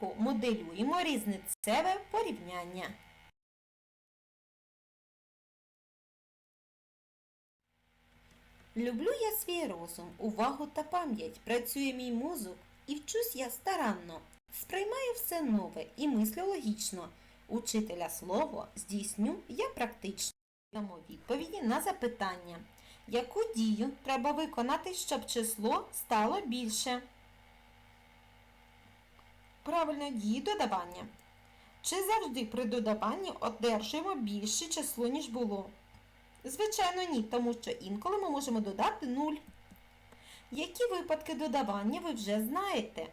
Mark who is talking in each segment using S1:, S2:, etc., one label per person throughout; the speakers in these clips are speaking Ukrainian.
S1: уроку моделюємо різницеве порівняння. Люблю я свій розум, увагу та пам'ять. Працює мій мозок і вчусь я старанно. Сприймаю все нове і мислю логічно. Учителя слово здійсню я практично. Дамо відповіді на запитання. Яку дію треба виконати, щоб число стало більше? Правильно дії додавання. Чи завжди при додаванні одержуємо більше число, ніж було? Звичайно, ні, тому що інколи ми можемо додати 0. Які випадки додавання ви вже знаєте?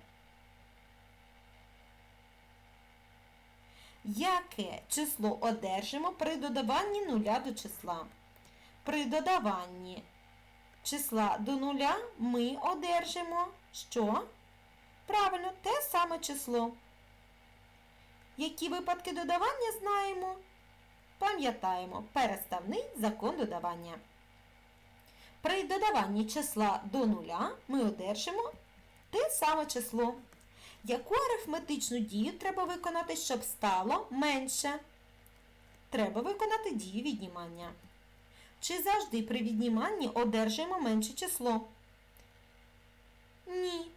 S1: Яке число одержимо при додаванні нуля до числа? При додаванні числа до нуля ми одержимо що? Правильно, те саме число. Які випадки додавання знаємо? Пам'ятаємо переставний закон додавання. При додаванні числа до нуля ми одержимо те саме число. Яку арифметичну дію треба виконати, щоб стало менше? Треба виконати дію віднімання. Чи завжди при відніманні одержуємо менше число? Ні,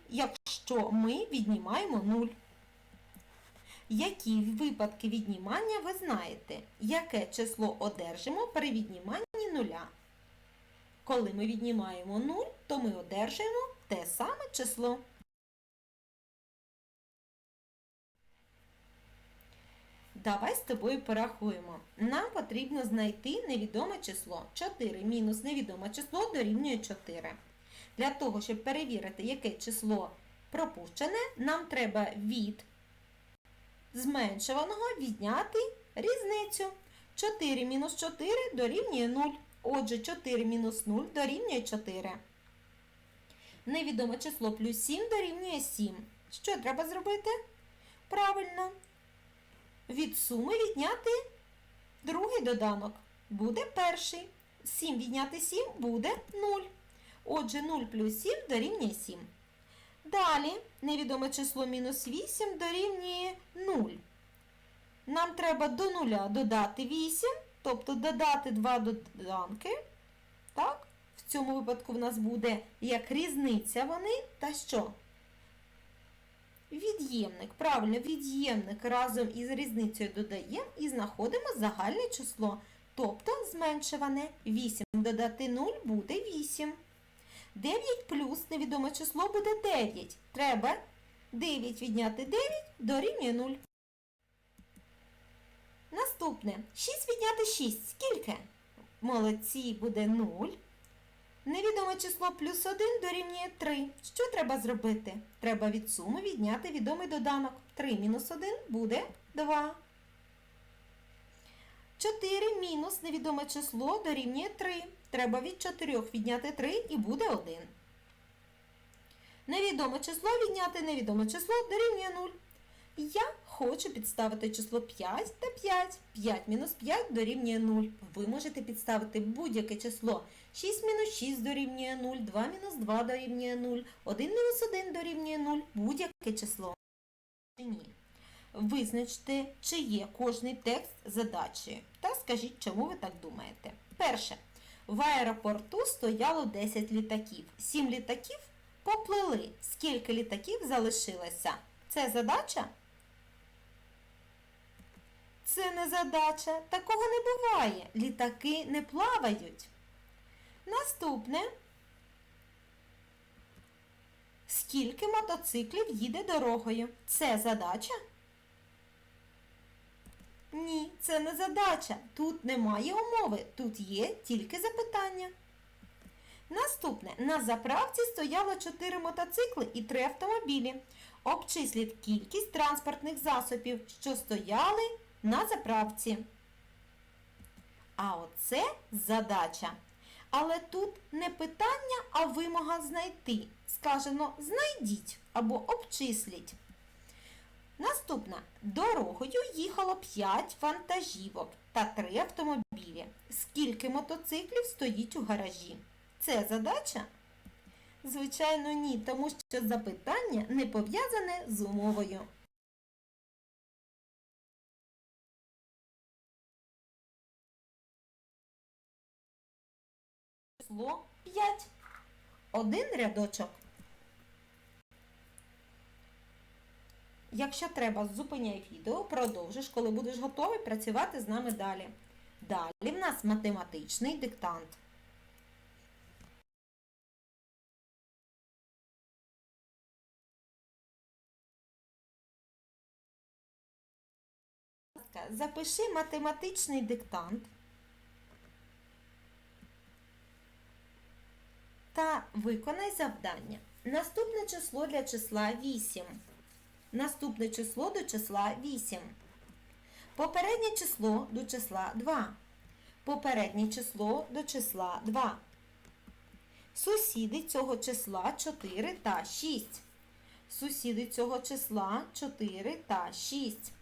S1: якщо ми віднімаємо 0. Які випадки віднімання ви знаєте? Яке число одержимо при відніманні нуля? Коли ми віднімаємо 0, то ми одержуємо те саме число. Давай з тобою порахуємо. Нам потрібно знайти невідоме число. 4 мінус невідоме число дорівнює 4. Для того, щоб перевірити, яке число пропущене, нам треба від зменшуваного відняти різницю. 4 мінус 4 дорівнює 0. Отже, 4 мінус 0 дорівнює 4. Невідоме число плюс 7 дорівнює 7. Що треба зробити? Правильно. Від суми відняти другий доданок. Буде перший. 7 відняти 7 буде 0. Отже, 0 плюс 7 дорівнює 7. Далі невідоме число мінус 8 дорівнює 0. Нам треба до 0 додати 8, тобто додати 2 доданки. Так? В цьому випадку в нас буде як різниця вони та що? Від'ємник. Правильно, від'ємник разом із різницею додаємо і знаходимо загальне число, тобто зменшуване. 8 додати 0 буде 8. 9 плюс невідоме число буде 9. Треба 9 відняти 9 дорівнює 0. Наступне. 6 відняти 6. Скільки? Молодці буде 0. Невідоме число плюс 1 дорівнює 3. Що треба зробити? Треба від суми відняти відомий доданок. 3 мінус 1 буде 2. 4 мінус невідоме число дорівнює 3. Треба від 4 відняти 3 і буде 1. Невідоме число відняти невідоме число дорівнює 0. Я хочу підставити число 5 та 5. 5 мінус 5 дорівнює 0. Ви можете підставити будь-яке число. 6 мінус 6 дорівнює 0, 2 мінус 2 дорівнює 0, 1 мінус 1 дорівнює 0, будь-яке число. Ні. Визначте, чи є кожний текст задачею. Та скажіть, чому ви так думаєте. Перше. В аеропорту стояло 10 літаків. 7 літаків поплили. Скільки літаків залишилося? Це задача? Це не задача. Такого не буває. Літаки не плавають. Наступне. Скільки мотоциклів їде дорогою? Це задача? Ні, це не задача. Тут немає умови. Тут є тільки запитання. Наступне. На заправці стояло 4 мотоцикли і 3 автомобілі. Обчисліть кількість транспортних засобів, що стояли на заправці. А оце задача. Але тут не питання, а вимога знайти. Скажено знайдіть або обчисліть. Наступна дорогою їхало 5 вантажівок та 3 автомобілі. Скільки мотоциклів стоїть у гаражі? Це задача? Звичайно, ні, тому що запитання не пов'язане з умовою. Число 5. Один рядочок. Якщо треба, зупиняй відео, продовжиш, коли будеш готовий працювати з нами далі. Далі в нас математичний диктант. Запиши математичний диктант та виконай завдання. Наступне число для числа 8. Наступне число до числа 8. Попереднє число до числа 2. Попереднє число до числа 2. Сусіди цього числа 4 та 6. Сусіди цього числа 4 та 6.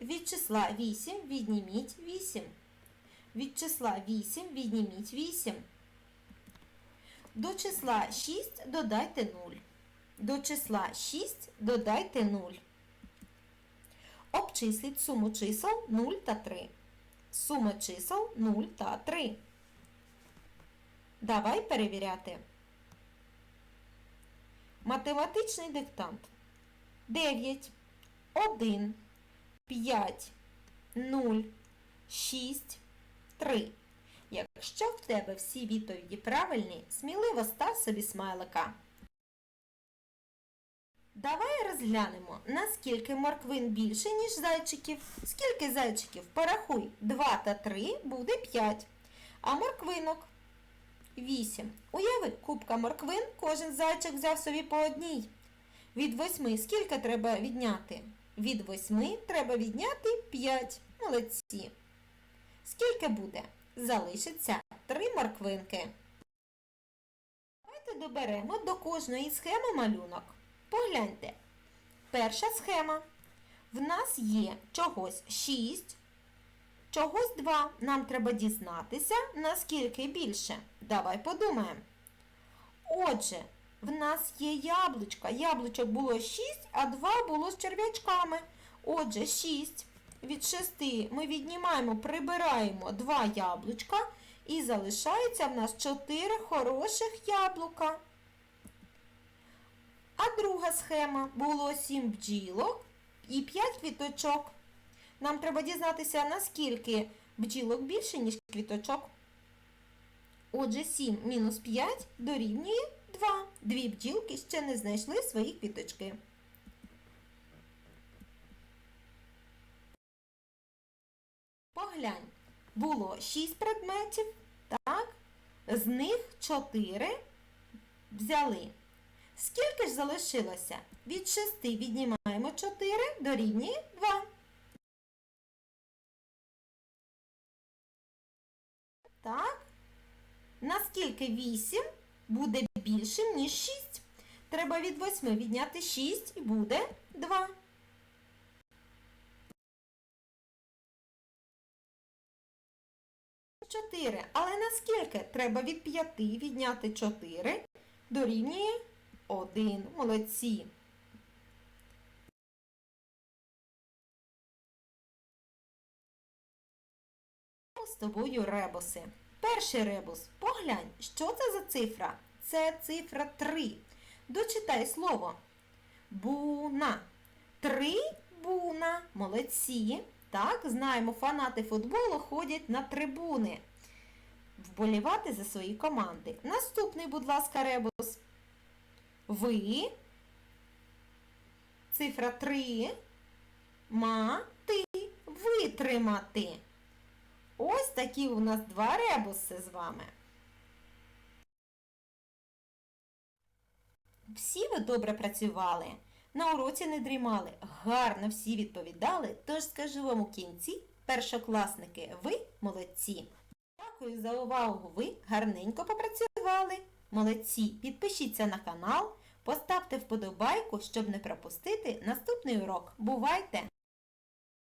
S1: Від числа 8 відніміть 8. Від числа 8 відніміть 8. До числа 6 додайте 0. До числа 6 додайте 0. Обчисліть суму чисел 0 та 3. Сума чисел 0 та 3. Давай перевіряти. Математичний диктант. 9, 1, 5, 0, 6, 3. Якщо в тебе всі відповіді правильні, сміливо став собі смайлика. Давай розглянемо, наскільки морквин більше, ніж зайчиків. Скільки зайчиків? Порахуй. 2 та 3 буде 5. А морквинок 8. Уяви, кубка морквин, кожен зайчик взяв собі по одній. Від 8 скільки треба відняти? Від 8 треба відняти 5. Молодці. Скільки буде? Залишиться 3 морквинки. Давайте доберемо до кожної схеми малюнок. Погляньте. Перша схема. В нас є чогось 6, чогось 2. Нам треба дізнатися, наскільки більше. Давай подумаємо. Отже, в нас є яблучка. Яблучок було 6, а 2 було з черв'ячками. Отже, 6. Від 6 ми віднімаємо, прибираємо 2 яблучка і залишається в нас 4 хороших яблука. А друга схема було 7 бджілок і 5 квіточок. Нам треба дізнатися, наскільки бджілок більше, ніж квіточок. Отже, 7 мінус 5 дорівнює 2. Дві бджілки ще не знайшли свої квіточки. Поглянь, було 6 предметів, так? З них 4 взяли. Скільки ж залишилося? Від 6 віднімаємо 4, дорівнює 2. Так. Наскільки 8 буде більшим, ніж 6? Треба від 8 відняти 6 і буде 2. Чотири. Але наскільки треба від 5 відняти 4 дорівнює 1. Молодці. З тобою ребуси. Перший ребус. Поглянь, що це за цифра? Це цифра 3. Дочитай слово. Буна. Три буна. Молодці. Так, знаємо, фанати футболу ходять на трибуни. Вболівати за свої команди. Наступний, будь ласка, ребус. Ви. Цифра 3. Мати. Витримати. Ось такі у нас два ребуси з вами. Всі ви добре працювали, на уроці не дрімали, гарно всі відповідали, тож скажу вам у кінці, першокласники, ви молодці. Дякую за увагу, ви гарненько попрацювали. Молодці, підпишіться на канал, поставте вподобайку, щоб не пропустити наступний урок. Бувайте!